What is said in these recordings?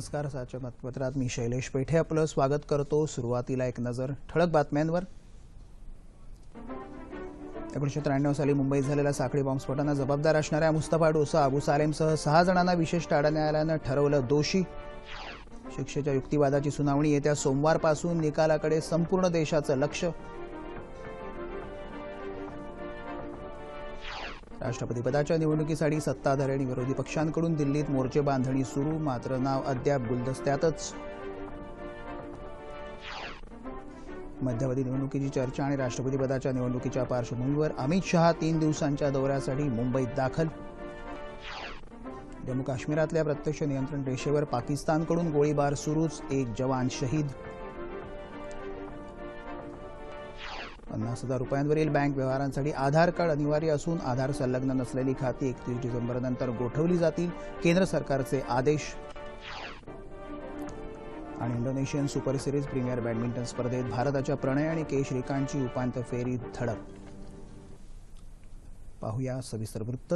नमस्कार साच्या बातमीपत्रात मी शैलेश पेठे आपलं स्वागत करतो. सुरुवातीला एक नजर ठळक बातम्यांवर. एकोणीशे त्र्याण्णव साली मुंबईत झालेल्या साखळी बॉम्बस्फोटांना जबाबदार असणाऱ्या मुस्तफा डोसा अबू सालेमसह सहा जणांना विशेष टाळा न्यायालयानं ठरवलं दोषी. शिक्षेच्या युक्तिवादाची सुनावणी येत्या सोमवारपासून निकालाकडे संपूर्ण देशाचं लक्ष. राष्ट्रपतीपदाच्या निवडणुकीसाठी सत्ताधारी आणि विरोधी पक्षांकडून दिल्लीत मोर्चे बांधणी सुरू मात्र नाव अद्याप गुलदस्त्यातच. मध्यावधी निवडणुकीची चर्चा आणि राष्ट्रपतीपदाच्या निवडणुकीच्या पार्श्वभूमीवर अमित शहा तीन दिवसांच्या दौऱ्यासाठी मुंबईत दाखल. जम्मू काश्मीरातल्या प्रत्यक्ष नियंत्रण रेषेवर पाकिस्तानकडून गोळीबार सुरूच एक जवान शहीद पन्नास हजार रुपयांवरील बँक व्यवहारांसाठी आधार कार्ड अनिवार्य असून आधार संलग्न नसलेली खाती एकतीस डिसेंबरनंतर गोठवली जातील केंद्र सरकारचे आदेश. आणि Indonesian super series premier badminton स्पर्धेत भारताच्या प्रणय आणि के श्रीकांतची उपांत्य फेरी धडक. पाहूया सविस्तर वृत्त.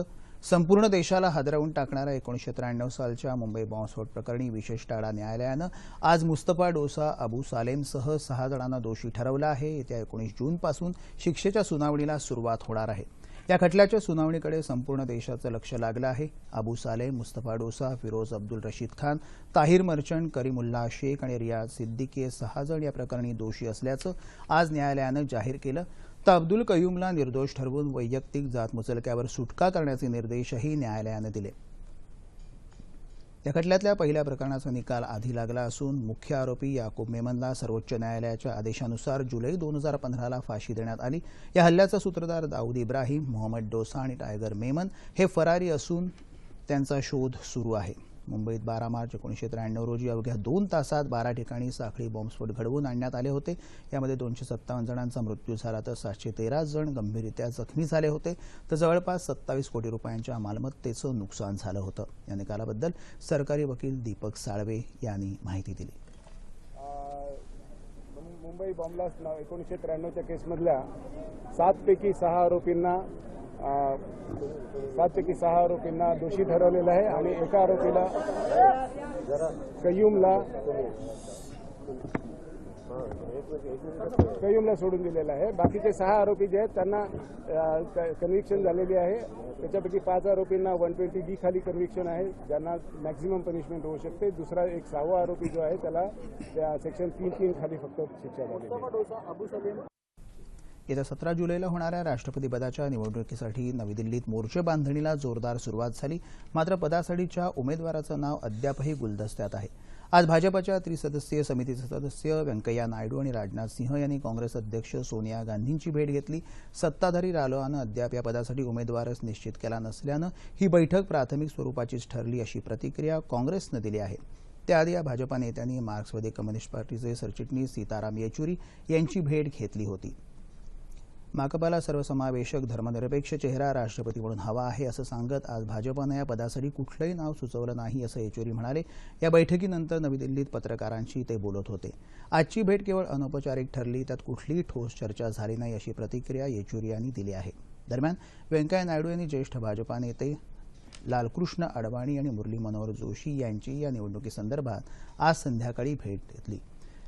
संपूर्ण देशाला हादरवून टाकणाऱ्या एकोणीसशे त्र्याण्णव सालच्या मुंबई बॉम्बस्फोट प्रकरणी विशेष टाळा न्यायालयानं आज मुस्तफा डोसा अबू सालेमसह सहा जणांना दोषी ठरवलं आहे. येत्या एकोणीस जूनपासून शिक्षेच्या सुनावणीला सुरुवात होणार आहे. या खटल्याच्या सुनावणीकडे संपूर्ण देशाचं लक्ष लागलं आहे. अबू सालेम मुस्तफा डोसा फिरोज अब्दुल रशीद खान ताहिर मर्चंट करीमुल्ला शेख आणि रियाज सिद्दीकी हे सहा जण या प्रकरणी दोषी असल्याचं आज न्यायालयानं जाहीर केलं. तर अब्दुल कयूमला निर्दोष ठरवून वैयक्तिक जात मुचलक्यावर सुटका करण्याचे निर्देशही न्यायालयानं दिले. या खटल्यातल्या पहिल्या प्रकरणाचा निकाल आधी लागला असून मुख्य आरोपी याकूब मेमनला सर्वोच्च न्यायालयाच्या आदेशानुसार जुलै दोन हजार पंधराला फाशी देण्यात आली. या हल्ल्याचा सूत्रधार दाऊद इब्राहिम मोहम्मद डोसा आणि टायगर मेमन हे फरारी असून त्यांचा शोध सुरू आहे. मुंबईत बारा मार्च एकोणीसशे त्र्याण्णव रोजी अवघ्या दोन तासात बारा ठिकाणी साखळी बॉम्बस्फोट घडवून आणण्यात आले होते. यामध्ये दोनशे सत्तावन्न जणांचा मृत्यू झाला तर सातशे तेरा जण गंभीररित्या जखमी झाले होते. तर जवळपास सत्तावीस कोटी रुपयांच्या मालमत्तेचं नुकसान झालं होतं. या निकालाबद्दल सरकारी वकील दीपक साळवे यांनी माहिती दिली. मुंबई बॉम्बलास्ट एकोणीसशे त्र्याण्णवच्या केसमधल्या सातपैकी सहा आरोपींना सातपैकी सहा आरोपींना दोषी ठरवलेलं आहे आणि एका आरोपीला कयूमला कयूमला सोडून दिलेलं आहे. बाकीचे सहा आरोपी जे आहेत त्यांना कन्व्हिक्शन झालेली आहे. त्याच्यापैकी पाच आरोपींना वन ट्वेंटी डी खाली कन्व्हिक्शन आहे. ज्यांना मॅक्झिमम पनिशमेंट होऊ शकते. दुसरा एक सहावा आरोपी जो आहे त्याला त्या सेक्शन तीन तीन खाली फक्त शिक्षा झालेली आहे. येत्या सतरा जुलैला होणाऱ्या राष्ट्रपतीपदाच्या निवडणुकीसाठी नवी दिल्लीत मोर्चे बांधणीला जोरदार सुरुवात झाली. मात्र पदासाठीच्या उमेदवाराचं नाव अद्यापही गुलदस्त्यात आहे. आज भाजपाच्या त्रिसदस्यीय समितीचे सदस्य व्यंकय्या नायडू आणि राजनाथ सिंह यांनी काँग्रेस अध्यक्ष सोनिया गांधींची भेट घेतली. सत्ताधारी रालोआनं अद्याप या पदासाठी उमेदवारच निश्चित केला नसल्यानं ही बैठक प्राथमिक स्वरूपाचीच ठरली अशी प्रतिक्रिया काँग्रेसनं दिली आहे. त्याआधी या भाजपा नेत्यांनी मार्क्सवादी कम्युनिस्ट पार्टीचे सरचिटणीस सीताराम येचुरी यांची भेट घेतली होती. माकपाला सर्वसमावेशक धर्मनिरपेक्ष चेहरा राष्ट्रपती म्हणून हवा आहे असं सांगत आज भाजपानं या पदासाठी कुठलंही नाव सुचवलं नाही असं येचुरी म्हणाले. या बैठकीनंतर नवी दिल्लीत पत्रकारांशी ते बोलत होते. आजची भेट केवळ अनौपचारिक ठरली त्यात कुठलीही ठोस चर्चा झाली नाही अशी प्रतिक्रिया येचुरी यांनी दिली आहे. दरम्यान व्यंकय्या नायडू यांनी ज्येष्ठ भाजपा नेते लालकृष्ण अडवाणी आणि मुरली मनोहर जोशी यांची या निवडणुकीसंदर्भात आज संध्याकाळी भेट घेतली.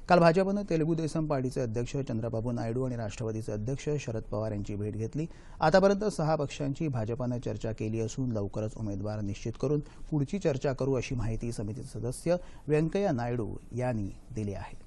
काल भाजपनं तेलुगू देसम पार्टीचे अध्यक्ष चंद्रबाबू नायडू आणि राष्ट्रवादीचे अध्यक्ष शरद पवार यांची भेट घेतली. आतापर्यंत सहा पक्षांची भाजपानं चर्चा केली असून लवकरच उमेदवार निश्चित करून पुढची चर्चा करू अशी माहिती समितीचे सदस्य व्यंकय्या नायडू यांनी दिली आहे.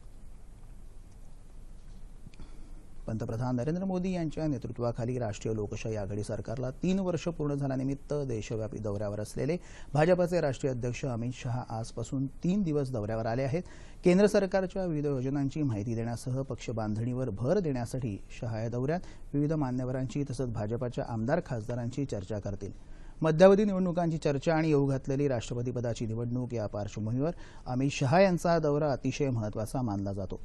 पंतप्रधान नरेंद्र मोदी यांच्या नेतृत्वाखाली राष्ट्रीय लोकशाही आघाडी सरकारला तीन वर्ष पूर्ण झाल्यानिमित्त देशव्यापी दौऱ्यावर असलेले भाजपाचे राष्ट्रीय अध्यक्ष अमित शहा आजपासून तीन दिवस दौऱ्यावर आले आहेत. केंद्र सरकारच्या विविध योजनांची माहिती देण्यासह पक्ष बांधणीवर भर देण्यासाठी शहा या दौऱ्यात विविध मान्यवरांची तसंच भाजपाच्या आमदार खासदारांची चर्चा करतील. मध्यावधी निवडणुकांची चर्चा आणि येऊ घातलेली राष्ट्रपतीपदाची निवडणूक या पार्श्वभूमीवर अमित शहा यांचा हा दौरा अतिशय महत्त्वाचा मानला जातो.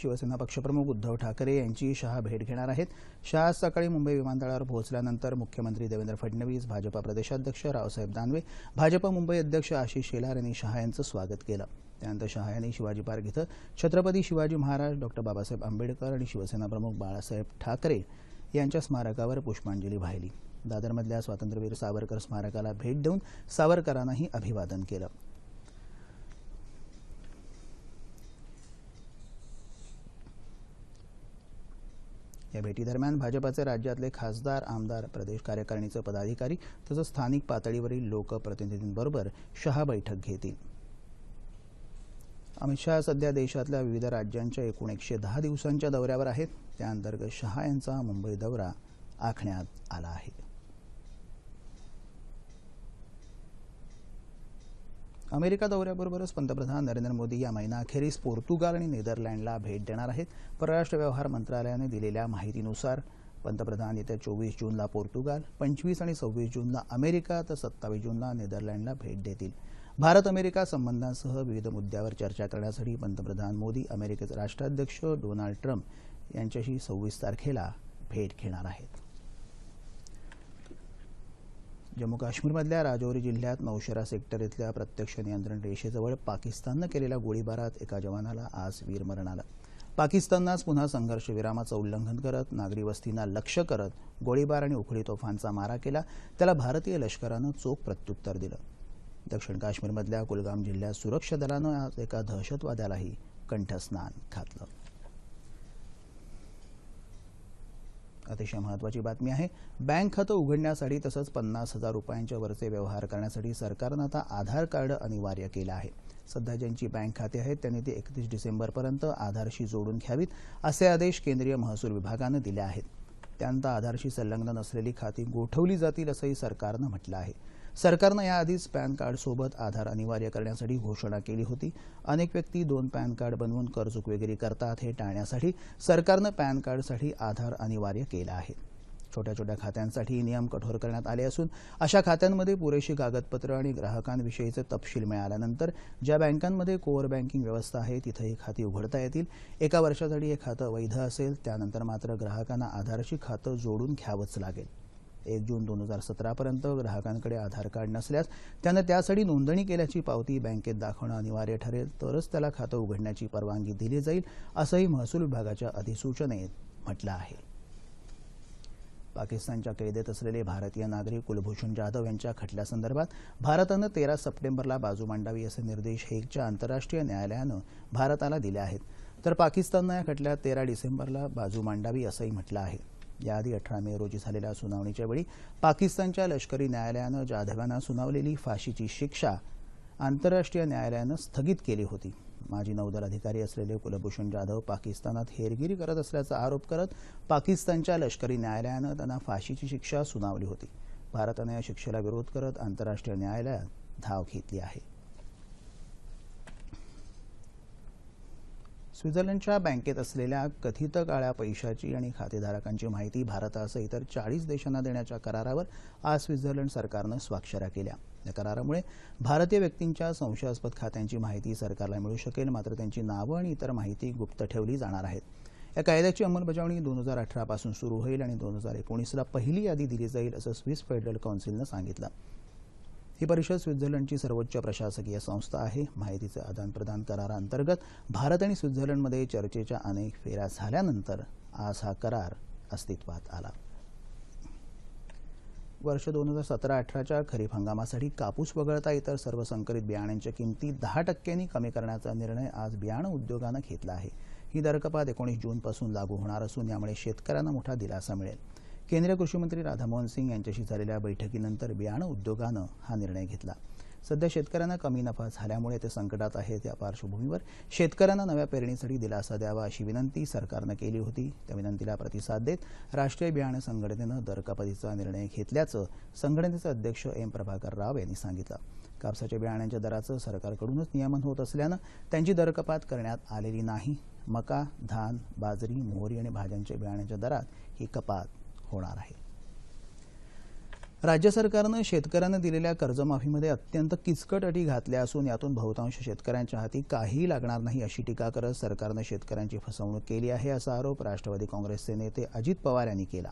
शिवसेना पक्षप्रमुख उद्धव ठाकरे यांची शहा भेट घेणार आहेत. शहा आज सकाळी मुंबई विमानतळावर पोहोचल्यानंतर मुख्यमंत्री देवेंद्र फडणवीस भाजपा प्रदेशाध्यक्ष रावसाहेब दानवे भाजपा मुंबई अध्यक्ष आशिष शेलार यांनी शहा यांचं स्वागत केलं. त्यानंतर शहा यांनी शिवाजी पार्क इथं छत्रपती शिवाजी महाराज डॉक्टर बाबासाहेब आंबेडकर आणि शिवसेना प्रमुख बाळासाहेब ठाकरे यांच्या स्मारकावर पुष्पांजली वाहिली. दादरमधल्या स्वातंत्र्यवीर सावरकर स्मारकाला भेट देऊन सावरकरांनाही अभिवादन केलं. या भेटीदरम्यान भाजपाचे राज्यातले खासदार आमदार प्रदेश कार्यकारिणीचे पदाधिकारी तसंच स्थानिक पातळीवरील लोकप्रतिनिधींबरोबर शहा बैठक घेतील. अमित शहा सध्या देशातल्या विविध राज्यांच्या एकूण एकशे दहा दिवसांच्या दौऱ्यावर आहेत. त्याअंतर्गत शहा यांचा मुंबई दौरा आखण्यात आला आहे. अमेरिका दौऱ्याबरोबरच पंतप्रधान नरेंद्र मोदी या महिनाअखेरीस पोर्तुगाल आणि नेदरलँडला भेट देणार आहेत. परराष्ट्र व्यवहार मंत्रालयाने दिलेल्या माहितीनुसार पंतप्रधान येत्या चोवीस जूनला पोर्तुगाल पंचवीस आणि सव्वीस जूनला अमेरिका तर सत्तावीस जूनला नेदरलँडला भेट देतील. भारत अमेरिका संबंधांसह विविध मुद्द्यावर चर्चा करण्यासाठी पंतप्रधान मोदी अमेरिकेचे राष्ट्राध्यक्ष डोनाल्ड ट्रम्प यांच्याशी सव्वीस तारखेला भेट घेणार आहेत. जम्मू काश्मीरमधल्या राजौरी जिल्ह्यात नौशेरा सेक्टर इथल्या प्रत्यक्ष नियंत्रण रेषेजवळ पाकिस्ताननं केलेल्या गोळीबारात एका जवानाला आज वीरमरण आलं. पाकिस्ताननं आज पुन्हा संघर्ष विरामाचं उल्लंघन करत नागरी वस्तींना लक्ष्य करत गोळीबार आणि उखळी तोफांचा मारा केला. त्याला भारतीय लष्करानं चोख प्रत्युत्तर दिलं. दक्षिण काश्मीरमधल्या कुलगाम जिल्ह्यात सुरक्षा दलानं आज एका दहशतवाद्यालाही कंठस्नान घातलं. अतिशय महत्वाची बातमी आहे. बँक खातं उघडण्यासाठी तसंच पन्नास हजार रुपयांच्या वरचे व्यवहार करण्यासाठी सरकारनं आता आधार कार्ड अनिवार्य केलं आहे. सध्या ज्यांची बँक खाते आहेत त्यांनी ते एकतीस डिसेंबरपर्यंत आधारशी जोडून घ्यावीत असे आदेश केंद्रीय महसूल विभागानं दिले आहेत. त्यानंतर आधारशी संलग्न नसलेली खाती गोठवली जातील असंही सरकारनं म्हटलं आहे. सरकारनं याआधीच पॅन कार्डसोबत आधार अनिवार्य करण्यासाठी घोषणा केली होती. अनेक व्यक्ती दोन पॅन कार्ड बनवून कर्जचुकवेगिरी करतात हे टाळण्यासाठी सरकारनं पॅन कार्डसाठी आधार अनिवार्य केलं आहे. छोट्या छोट्या खात्यांसाठी नियम कठोर करण्यात आले असून अशा खात्यांमध्ये पुरेशी कागदपत्र आणि ग्राहकांविषयीचे तपशील मिळाल्यानंतर ज्या बँकांमध्ये कोअर बँकिंग व्यवस्था आहे तिथे ही खाती उघडता येतील. एका वर्षासाठी हे खातं वैध असेल त्यानंतर मात्र ग्राहकांना आधारशी खातं जोडून घ्यावंच लागेल. एक जून दोन हजार सतरापर्यंत ग्राहकांकडे आधार कार्ड नसल्यास त्यानं त्यासाठी नोंदणी केल्याची पावती बँकेत दाखवणं अनिवार्य ठरेल तरच त्याला खातं उघडण्याची परवानगी दिली जाईल असंही महसूल विभागाच्या अधिसूचनेत म्हटलं आहे. पाकिस्तानच्या कैदेत असलेले भारतीय नागरिक कुलभूषण जाधव यांच्या खटल्यासंदर्भात भारतानं तेरा सप्टेंबरला बाजू मांडावी असे निर्देश हेगच्या आंतरराष्ट्रीय न्यायालयानं भारताला दिले आहेत. तर पाकिस्ताननं या खटल्यात तेरा डिसेंबरला बाजू मांडावी असंही म्हटलं आहे. याआधी अठरा मे रोजी झालेल्या सुनावणीच्या वेळी पाकिस्तानच्या लष्करी न्यायालयानं जाधवांना सुनावलेली फाशीची शिक्षा आंतरराष्ट्रीय न्यायालयानं स्थगित केली होती. माजी नौदल अधिकारी असलेले कुलभूषण जाधव पाकिस्तानात हेरगिरी करत असल्याचा आरोप करत पाकिस्तानच्या लष्करी न्यायालयानं त्यांना फाशीची शिक्षा सुनावली होती. भारतानं या शिक्षेला विरोध करत आंतरराष्ट्रीय न्यायालयात धाव घेतली आहे. स्वित्झर्लंडच्या बँकेत असलेल्या कथित काळ्या पैशाची आणि खातेधारकांची माहिती भारतासह इतर चाळीस देशांना देण्याच्या करारावर आज स्वित्झर्लंड सरकारनं स्वाक्षऱ्या केल्या. या करारामुळे भारतीय व्यक्तींच्या संशयास्पद खात्यांची माहिती सरकारला मिळू शकेल मात्र त्यांची नावं आणि इतर माहिती गुप्त ठेवली जाणार आहेत. या कायद्याची अंमलबजावणी दोन हजार अठरापासून सुरू होईल आणि दोन हजार एकोणीसला पहिली यादी दिली जाईल असं स्विस फेडरल काउन्सिलनं सांगितलं. ही परिषद स्वित्झर्लंडची सर्वोच्च प्रशासकीय संस्था आहे. माहितीचं आदानप्रदान कराराअंतर्गत भारत आणि स्वित्झर्लंडमध्ये चर्चेच्या अनेक फेऱ्या झाल्यानंतर आज हा करार अस्तित्वात आला. वर्ष दोन हजार सतरा अठराच्या खरीप हंगामासाठी कापूस वगळता इतर सर्व संकरित बियाण्यांच्या किमती दहा टक्क्यांनी कमी करण्याचा निर्णय आज बियाणं उद्योगानं घेतला आहे. ही दरकपात एकोणीस जूनपासून लागू होणार असून यामुळे शेतकऱ्यांना मोठा दिलासा मिळेल. केंद्रीय कृषी मंत्री राधामोहन सिंग यांच्याशी झालेल्या बैठकीनंतर बियाणं उद्योगानं हा निर्णय घेतला. सध्या शेतकऱ्यांना कमी नफा झाल्यामुळे ते संकटात आहेत या पार्श्वभूमीवर शेतकऱ्यांना नव्या पेरणीसाठी दिलासा द्यावा अशी विनंती सरकारनं केली होती. त्या विनंतीला प्रतिसाद देत राष्ट्रीय बियाणं संघटनेनं दरकपातीचा निर्णय घेतल्याचं संघटनेचे अध्यक्ष एम प्रभाकर राव यांनी सांगितलं. कापसाच्या बियाण्यांच्या दराचं सरकारकडूनच नियमन होत असल्यानं त्यांची दरकपात करण्यात आलेली नाही. मका धान बाजरी मोहरी आणि भाज्यांच्या बियाण्यांच्या दरात ही कपात होणार आहे. राज्य सरकारनं शेतकऱ्यांना दिलेल्या कर्जमाफीमध्ये अत्यंत किचकट अटी घातल्या असून यातून बहुतांश शेतकऱ्यांच्या हाती काहीही लागणार नाही अशी टीका करत सरकारनं शेतकऱ्यांची फसवणूक केली आहे असा आरोप राष्ट्रवादी काँग्रेसचे नेते अजित पवार यांनी केला.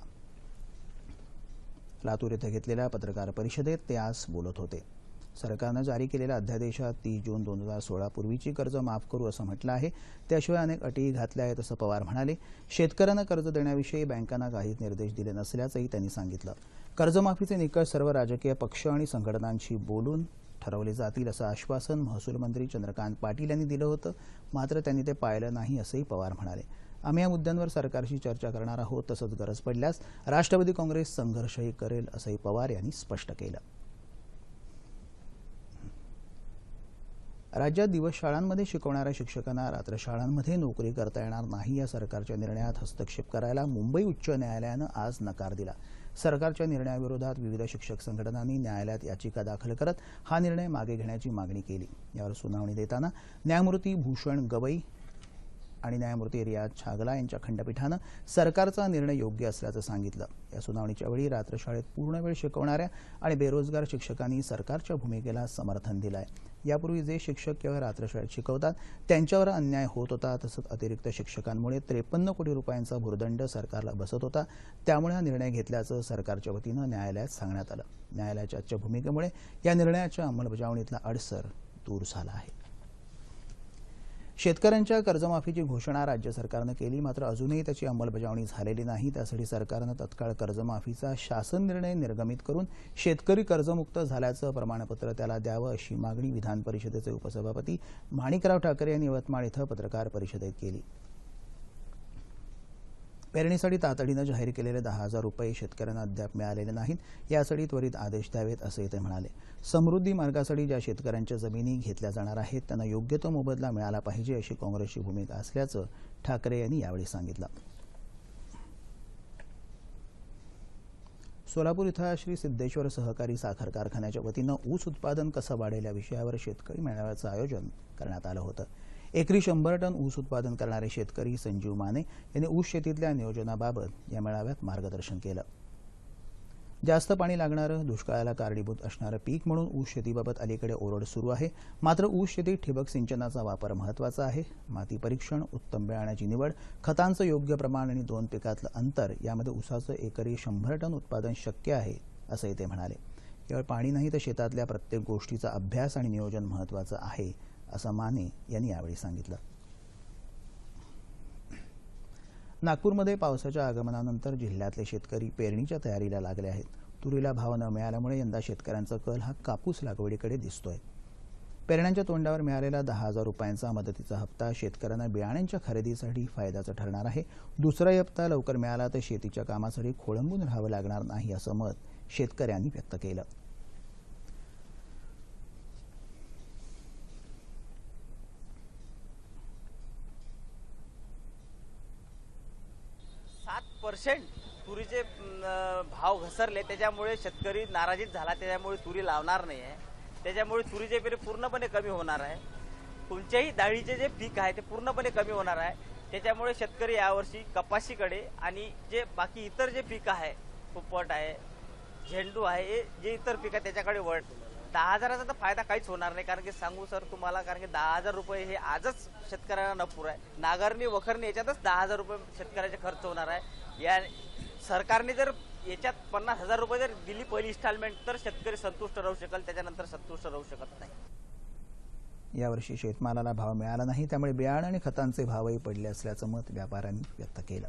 लातूर इथं घेतलेल्या पत्रकार परिषदेत ते आज बोलत होते. सरकारनं जारी केलेल्या अध्यादेशात तीस जून दोन हजार सोळा पूर्वीची कर्ज माफ करू असं म्हटलं आहे. त्याशिवाय अनेक अटी घातल्या आहेत असं पवार म्हणाले. शेतकऱ्यांना कर्ज देण्याविषयी बँकांना काहीच निर्देश दिले नसल्याचंही त्यांनी सांगितलं. कर्जमाफीचे निकष सर्व राजकीय पक्ष आणि संघटनांशी बोलून ठरवले जातील असं आश्वासन महसूल मंत्री चंद्रकांत पाटील यांनी दिलं होतं. मात्र त्यांनी ते पाळलं नाही असंही पवार म्हणाले. आम्ही या मुद्द्यांवर सरकारशी चर्चा करणार आहोत तसंच गरज पडल्यास राष्ट्रवादी काँग्रेस संघर्षही करेल असंही पवार यांनी स्पष्ट केलं. राज्यात दिवस शाळांमध्ये शिकवणाऱ्या शिक्षकांना रात्र शाळांमध्ये नोकरी करता येणार नाही या सरकारच्या निर्णयात हस्तक्षेप करायला मुंबई उच्च न्यायालयानं आज नकार दिला. सरकारच्या निर्णयाविरोधात विविध शिक्षक संघटनांनी न्यायालयात याचिका दाखल करत हा निर्णय मागे घेण्याची मागणी केली. यावर सुनावणी देताना न्यायमूर्ती भूषण गवई आणि न्यायमूर्ती रियाज छागला यांच्या खंडपीठानं सरकारचा निर्णय योग्य असल्याचं सांगितलं. या सुनावणीच्या वेळी रात्रशाळेत पूर्ण वेळ शिकवणाऱ्या आणि बेरोजगार शिक्षकांनी सरकारच्या भूमिकेला समर्थन दिलं आहे यापूर्वी जे शिक्षक केवळ रात्रशाळेत शिकवतात त्यांच्यावर अन्याय होत होता तसंच अतिरिक्त शिक्षकांमुळे त्रेपन्न कोटी रुपयांचा भूर्दंड सरकारला बसत होता. त्यामुळे हा निर्णय घेतल्याचं सरकारच्या वतीनं न्यायालयात सांगण्यात आलं. न्यायालयाच्या आजच्या भूमिकेमुळे या निर्णयाच्या अंमलबजावणीतला अडसर दूर झाला आहे. शेतकऱ्यांच्या कर्जमाफीची घोषणा राज्य सरकारनं केली. मात्र अजूनही त्याची अंमलबजावणी झालेली नाही. त्यासाठी सरकारनं तत्काळ कर्जमाफीचा शासन निर्णय निर्गमित करून शेतकरी कर्जमुक्त झाल्याचं प्रमाणपत्र त्याला द्यावं अशी मागणी विधान परिषदेचे उपसभापती माणिकराव ठाकरे यांनी यवतमाळ इथं पत्रकार परिषदेत केली. पेरणीसाठी तातडीनं जाहीर केलेले दहा हजार रुपये शेतकऱ्यांना अद्याप मिळालेले नाहीत. यासाठी त्वरित आदेश द्यावेत असंही ते म्हणाले. समृद्धी मार्गासाठी ज्या शेतकऱ्यांच्या जमिनी घेतल्या जाणार आहेत त्यांना योग्य तो मोबदला मिळाला पाहिजे अशी काँग्रेसची भूमिका असल्याचं ठाकरे यांनी यावेळी सांगितलं. सोलापूर इथं श्री सिद्धेश्वर सहकारी साखर कारखान्याच्या वतीनं ऊस उत्पादन कसं वाढेल या विषयावर शेतकरी मेळाव्याचं आयोजन करण्यात आलं होतं. एकरी शंभर टन ऊस उत्पादन करणारे शेतकरी संजीव माने यांनी ऊस शेतीतल्या नियोजनाबाबत या मेळाव्यात मार्गदर्शन केलं. जास्त पाणी लागणारं दुष्काळाला कारणीभूत असणारं पीक म्हणून ऊस शेतीबाबत अलीकडे ओरड सुरू आहे. मात्र ऊस शेतीत ठिबक सिंचनाचा वापर महत्त्वाचा आहे. माती परीक्षण उत्तम बियाण्याची निवड खतांचं योग्य प्रमाण आणि दोन पिकातलं अंतर यामध्ये ऊसाचं एकरी शंभर टन उत्पादन शक्य आहे असंही ते म्हणाले. केवळ पाणी नाही तर शेतातल्या प्रत्येक गोष्टीचा अभ्यास आणि नियोजन महत्त्वाचं आहे असं माने यांनी यावेळी सांगितलं. नागपूरमध्ये पावसाच्या आगमनानंतर जिल्ह्यातले शेतकरी पेरणीच्या तयारीला लागले आहेत. तुरीला भाव न मिळाल्यामुळे यंदा शेतकऱ्यांचा कल हा कापूस लागवडीकडे दिसतोय. पेरण्यांच्या तोंडावर मिळालेला दहा हजार रुपयांचा मदतीचा हप्ता शेतकऱ्यांना बियाण्यांच्या खरेदीसाठी फायद्याचा ठरणार आहे. दुसरा हप्ता लवकर मिळाला तर शेतीच्या कामासाठी खोळंबून राहावं लागणार नाही असं मत शेतकऱ्यांनी व्यक्त केलं सात पर्सेंट तुरीचे भाव घसरले त्याच्यामुळे शेतकरी नाराजीत झाला त्याच्यामुळे तुरी लावणार नाही आहे त्याच्यामुळे तुरीचे पेरे पूर्णपणे कमी होणार आहे. कोणत्याही डाळीचे जे पीक आहे ते पूर्णपणे कमी होणार आहे. त्याच्यामुळे शेतकरी यावर्षी कपाशीकडे आणि जे बाकी इतर जे पीक आहे पोपट आहे झेंडू आहे हे जे इतर पीक आहे त्याच्याकडे वळ दहा हजाराचा तर फायदा काहीच होणार नाही कारण की सांगू सर तुम्हाला कारण की दहा हजार रुपये हे आजच शेतकऱ्यांना नपूर आहे. नागरणी वखरणी याच्यातच दहा हजार रुपये शेतकऱ्याचे खर्च होणार आहे. या सरकारने जर याच्यात पन्नास हजार रुपये जर दिली पहिली इन्स्टॉलमेंट तर शेतकरी संतुष्ट राहू शकेल त्याच्यानंतर संतुष्ट राहू शकत नाही. यावर्षी शेतमालाला भाव मिळाला नाही त्यामुळे बियाणं आणि खतांचे भावही पडले असल्याचं मत व्यापाऱ्यांनी व्यक्त केलं.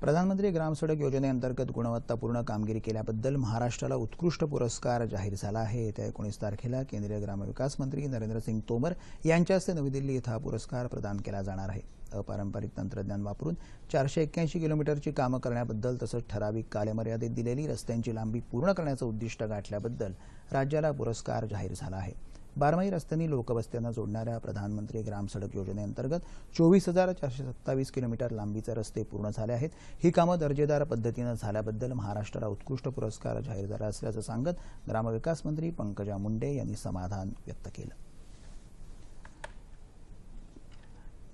प्रधानमंत्री ग्रामसडक योजनेअंतर्गत गुणवत्तापूर्ण कामगिरी केल्याबद्दल महाराष्ट्राला उत्कृष्ट पुरस्कार जाहीर झाला आहे. येत्या एकोणीस तारखेला केंद्रीय ग्रामविकास मंत्री नरेंद्रसिंग तोमर यांच्या हस्ते नवी दिल्ली इथं हा पुरस्कार प्रदान केला जाणार आहे. अपारंपरिक तंत्रज्ञान वापरून चारशे एक्क्याऐंशी किलोमीटरची कामं करण्याबद्दल तसंच ठराविक कालमर्यादेत दिलेली रस्त्यांची लांबी पूर्ण करण्याचं उद्दिष्ट गाठल्याबद्दल राज्याला पुरस्कार जाहीर झाला आहे. बारमाही रस्त्यांनी लोकवस्त्यांना जोडणाऱ्या प्रधानमंत्री ग्राम सडक योजनेअंतर्गत चोवीस हजार चारशे सत्तावीस किलोमीटर लांबीचे रस्ते पूर्ण झाले आहेत. ही कामं दर्जेदार पद्धतीनं झाल्याबद्दल महाराष्ट्राला उत्कृष्ट पुरस्कार जाहीर झाला असल्याचं सांगत ग्रामविकास मंत्री पंकजा मुंडे यांनी समाधान व्यक्त केलं.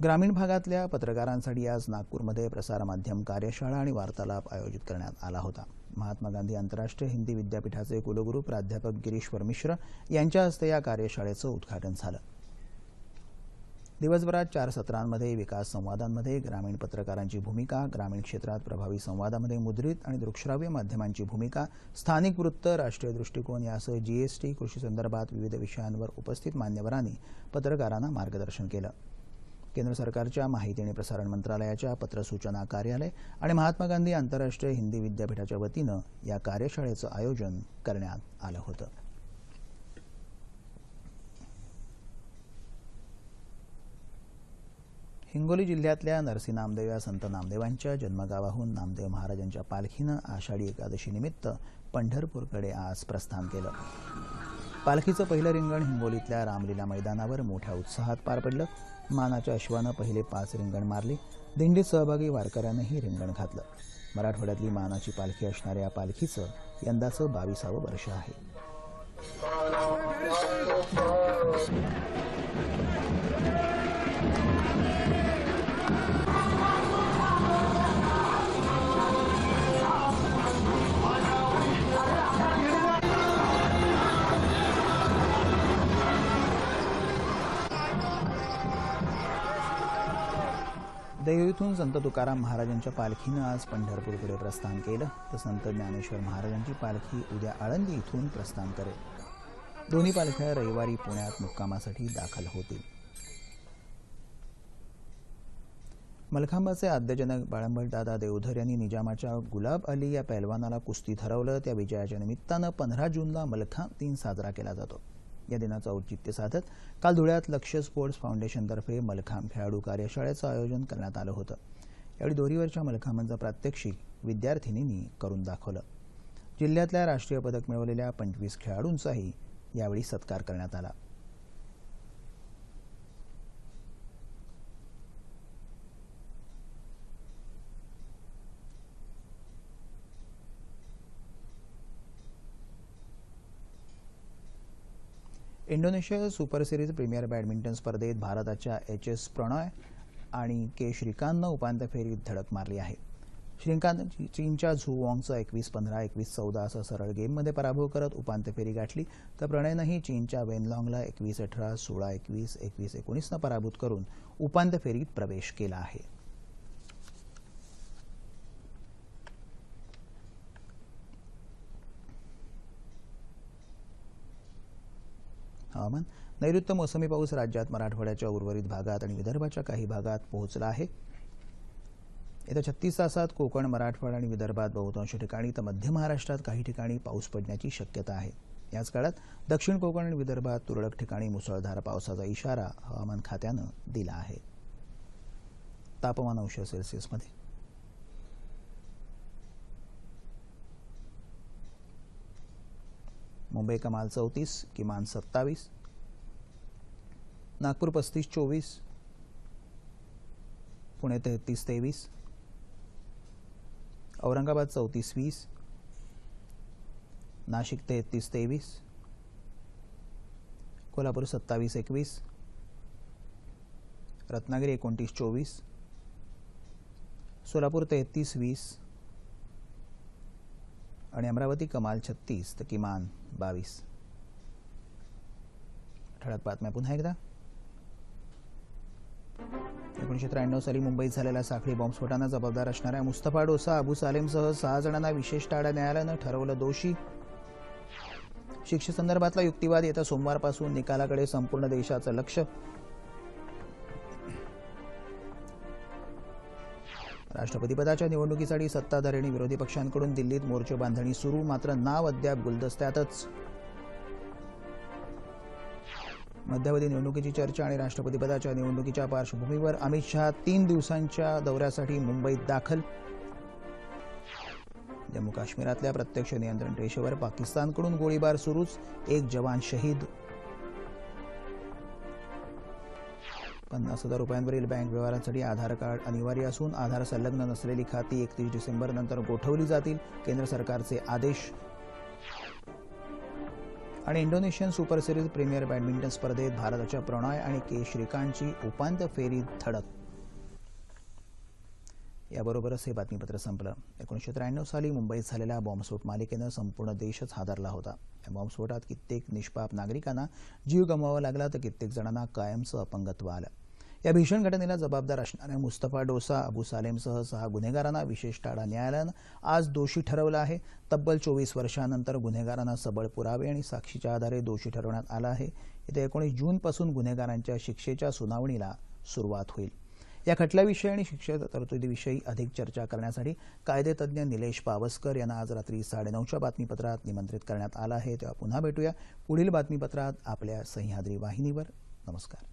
ग्रामीण भागातल्या पत्रकारांसाठी आज नागपूरमध्ये प्रसारमाध्यम कार्यशाळा आणि वार्तालाप आयोजित करण्यात आला होता. महात्मा गांधी आंतरराष्ट्रीय हिंदी विद्यापीठाचे कुलगुरू प्राध्यापक गिरीश्वर मिश्र यांच्या हस्ते या कार्यशाळेचं उद्घाटन झालं. दिवसभरात चार सत्रांमध्ये विकास संवादांमध्ये ग्रामीण पत्रकारांची भूमिका ग्रामीण क्षेत्रात प्रभावी संवादामध्ये मुद्रित आणि दृकश्राव्य माध्यमांची भूमिका स्थानिक वृत्त राष्ट्रीय दृष्टिकोन यासह जीएसटी कृषी संदर्भात विविध विषयांवर उपस्थित मान्यवरांनी पत्रकारांना मार्गदर्शन केलं. केंद्र सरकारच्या माहिती आणि प्रसारण मंत्रालयाच्या पत्रसूचना कार्यालय आणि महात्मा गांधी आंतरराष्ट्रीय हिंदी विद्यापीठाच्या वतीनं या कार्यशाळेचं आयोजन करण्यात आलं होतं. हिंगोली जिल्ह्यातल्या नरसी नामदेव या संत नामदेवांच्या जन्मगावाहून नामदेव महाराजांच्या पालखीनं आषाढी एकादशीनिमित्त पंढरपूरकडे आज प्रस्थान केलं. पालखीचं पहिलं रिंगण हिंगोलीतल्या रामलीला मैदानावर मोठ्या उत्साहात पार पडलं. मानाच्या अश्वानं पहिले पाच रिंगण मारली. दिंडीत सहभागी वारकऱ्यानंही रिंगण घातलं. मराठवाड्यातली मानाची पालखी असणाऱ्या या पालखीचं यंदाचं बावीसावं वर्ष आहे. देवीतून संत तुकाराम महाराजांच्या पालखीनं आज पंढरपूरकडे प्रस्थान केलं. तर संत ज्ञानेश्वर महाराजांची पालखी उद्या आळंदी इथून प्रस्थान करेल. दोन्ही पालख्या रविवारी पुण्यात मुक्कामासाठी दाखल होतील. मलखांबाचे आद्यजनक बाळंबळदादा देवधर यांनी निजामाच्या गुलाब अली या पैलवानाला कुस्ती ठरवलं. त्या विजयाच्या निमित्तानं पंधरा जूनला मलखांब दिन साजरा केला जातो. या दिनाचं औचित्य साधत काल धुळ्यात लक्ष स्पोर्ट्स फाउंडेशनतर्फे मलखांब खेळाडू कार्यशाळेचं आयोजन करण्यात आलं होतं. यावेळी दोरीवरच्या मलखांबांचं प्रात्यक्षिक विद्यार्थिनींनी करून दाखवलं. जिल्ह्यातल्या राष्ट्रीय पदक मिळवलेल्या पंचवीस खेळाडूंचाही यावेळी सत्कार करण्यात आला. Indonesia super series premier badminton स्पर्धेत भारताच्या एच एस प्रणय आणि के श्रीकांतनं उपांत्य फेरीत धडक मारली आहे. श्रीकांत चीनच्या झू वॉंगचा एकवीस पंधरा एकवीस चौदा असा सरळ गेममध्ये पराभव करत उपांत्य फेरी गाठली तर प्रणयनंही चीनच्या वेनलॉंगला एकवीस अठरा सोळा एकवीस एकवीस एकोणीसनं पराभूत करून उपांत्य फेरीत प्रवेश केला आहे. हवामान. नैऋत्य मोसमी पाऊस राज्यात मराठवाड्याच्या उर्वरित भागात आणि विदर्भाच्या काही भागात पोहोचला आहे. येत्या छत्तीस तासात कोकण मराठवाडा आणि विदर्भात बहुतांश ठिकाणी तर मध्य महाराष्ट्रात काही ठिकाणी पाऊस पडण्याची शक्यता आहे. याच काळात दक्षिण कोकण आणि विदर्भात तुरळक ठिकाणी मुसळधार पावसाचा इशारा हवामान खात्यानं दिला आहे. तापमान अंश सेल्सिअसमध्ये. मुंबई कमाल चौतीस किमान सत्तावीस. नागपूर पस्तीस चोवीस. पुणे तेहतीस तेवीस. औरंगाबाद चौतीस वीस. नाशिक तेहतीस तेवीस. कोल्हापूर सत्तावीस एकवीस. रत्नागिरी एकोणतीस चोवीस. सोलापूर तेहतीस वीस. आणि अमरावती कमाल छत्तीस तर किमान बावीस. ठळक बातम्या पुन्हा एकदा. एकोणीशे त्र्याण्णव साली मुंबईत झालेल्या साखळी बॉम्बस्फोटांना जबाबदार असणाऱ्या मुस्तफा डोसा अबू सालेमसह सहा जणांना विशेष टाळ्या न्यायालयानं ठरवलं दोषी. शिक्षेसंदर्भातला युक्तिवाद येत्या सोमवारपासून निकालाकडे संपूर्ण देशाचं लक्ष. राष्ट्रपतीपदाच्या निवडणुकीसाठी सत्ताधारी आणि विरोधी पक्षांकडून दिल्लीत मोर्चे बांधणी सुरू मात्र नाव अद्याप गुलदस्त्यातच. मध्यावधी निवडणुकीची चर्चा आणि राष्ट्रपतीपदाच्या निवडणुकीच्या पार्श्वभूमीवर अमित शहा तीन दिवसांच्या दौऱ्यासाठी मुंबईत दाखल. जम्मू काश्मीरातल्या प्रत्यक्ष नियंत्रण रेषेवर पाकिस्तानकडून गोळीबार सुरूच एक जवान शहीद पन्नास हजार रुपयांवरील बँक व्यवहारांसाठी आधार कार्ड अनिवार्य असून आधार संलग्न नसलेली खाती एकतीस डिसेंबर नंतर गोठवली जातील केंद्र सरकारचे आदेश. आणि Indonesian super series premier badminton स्पर्धेत भारताच्या प्रणय आणि के श्रीकांतची उपांत्य फेरी धडक. याबरोबरच हे बातमीपत्र संपलं. एकोणीसशे त्र्याण्णव साली मुंबईत झालेल्या बॉम्बस्फोट मालिकेनं संपूर्ण देशच हादरला होता. या बॉम्बस्फोटात कित्येक निष्पाप नागरिकांना जीव गमवावा लागला तर कित्येक जणांना कायमचं अपंगत्व आलं. या भीषण घटनेला जबाबदार असणाऱ्या मुस्तफा डोसा अबू सालेमसह सहा गुन्हेगारांना विशेष टाळा न्यायालयानं आज दोषी ठरवलं आहे. तब्बल चोवीस वर्षानंतर गुन्हेगारांना सबळ पुरावे आणि साक्षीच्या आधारे दोषी ठरवण्यात आलं आहे. येत्या एकोणीस जूनपासून गुन्हेगारांच्या शिक्षेच्या सुनावणीला सुरुवात होईल. या खटल्याविषयी आणि शिक्षे तरतुदीविषयी अधिक चर्चा करण्यासाठी कायदेतज्ञ निलेश पावसकर यांना आज रात्री साडेनऊच्या बातमीपत्रात निमंत्रित करण्यात आलं आहे. तेव्हा पुन्हा भेटूया पुढील बातमीपत्रात आपल्या सह्याद्री वाहिनीवर. नमस्कार.